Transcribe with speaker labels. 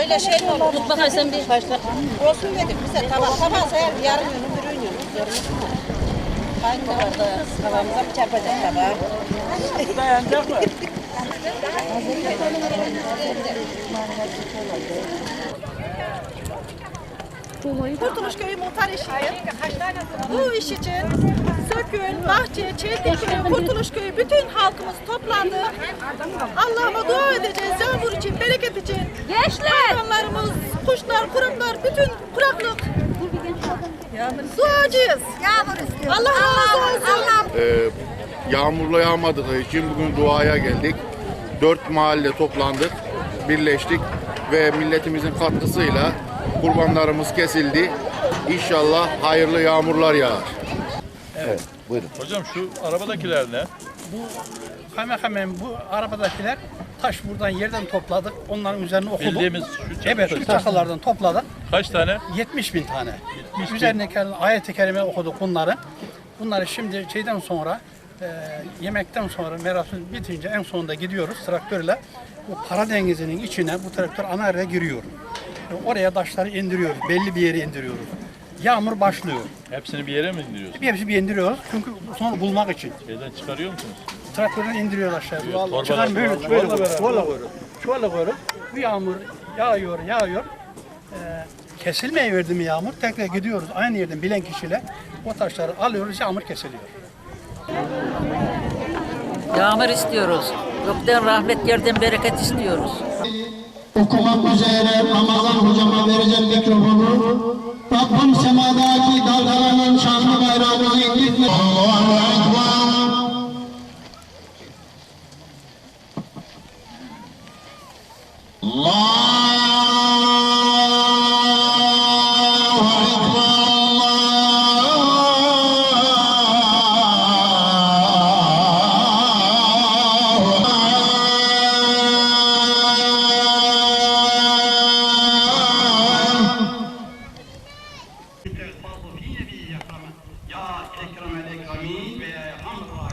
Speaker 1: Öyle şey mi olur?
Speaker 2: Tut bakayım sen bir. Başla.
Speaker 1: Olsun dedik bize tamam tamam sayar yarım yönü bir ürün yok. Hangi var da havamıza mı çarpacak tabağı?
Speaker 3: Dayanacak mı?
Speaker 4: Kurtuluş Köyü muhtar eşiyim. Bu iş için Sökül, Bahçe, Çeltikköy, Kurtuluş Köyü bütün halkımız toplandı. Allah'ıma dua edeceğiz yağmur için, bereket için.
Speaker 2: Gençler.
Speaker 4: Hayvanlarımız, kuşlar, kurumlar, bütün kuraklık. Duacıyız. Yağmur istiyoruz. Allah razı olsun.
Speaker 5: Ee, yağmurla yağmadığı için bugün duaya geldik. Dört mahalle toplandık, birleştik ve milletimizin katkısıyla kurbanlarımız kesildi. İnşallah hayırlı yağmurlar yağar.
Speaker 6: Hocam şu arabadakiler ne?
Speaker 3: Hemen hemen bu arabadakiler taş buradan yerden topladık. Onların üzerine okuduk.
Speaker 6: Bildiğimiz şu
Speaker 3: Evet şu çakılardan topladık.
Speaker 6: Kaç tane?
Speaker 3: 70 bin tane.
Speaker 6: 70 bin.
Speaker 3: Üzerindeki ayet-i kerime okuduk bunları. Bunları şimdi şeyden sonra e, yemekten sonra merasim bitince en sonunda gidiyoruz traktörle. Bu Karadeniz'in içine bu traktör ana yere giriyor. Oraya taşları indiriyoruz. Belli bir yere indiriyoruz. Yağmur başlıyor.
Speaker 6: Hepsini bir yere mi indiriyorsun?
Speaker 3: Bir hepsi bir indiriyoruz. Çünkü sonra bulmak için.
Speaker 6: Şeyden çıkarıyor musunuz?
Speaker 3: Traktörden indiriyor aşağıya.
Speaker 6: torbalar-
Speaker 3: Çıkar böyle
Speaker 6: torbalar-
Speaker 3: böyle
Speaker 6: torbalar-
Speaker 3: çuvala koyuyoruz. Çuvala koyuyoruz. Bu yağmur yağıyor yağıyor. Ee, kesilmeye verdi mi yağmur tekrar gidiyoruz aynı yerden bilen kişiyle o taşları alıyoruz yağmur kesiliyor.
Speaker 2: Yağmur istiyoruz. Gökten rahmet yerden bereket istiyoruz.
Speaker 7: Okumak üzere Ramazan hocama vereceğim mikrofonu. Rabbim semadaki dalgalanan şanlı bayrağımızı indirtme. Allahu Ekber. Allah يا أكرم الأكرمين بأمر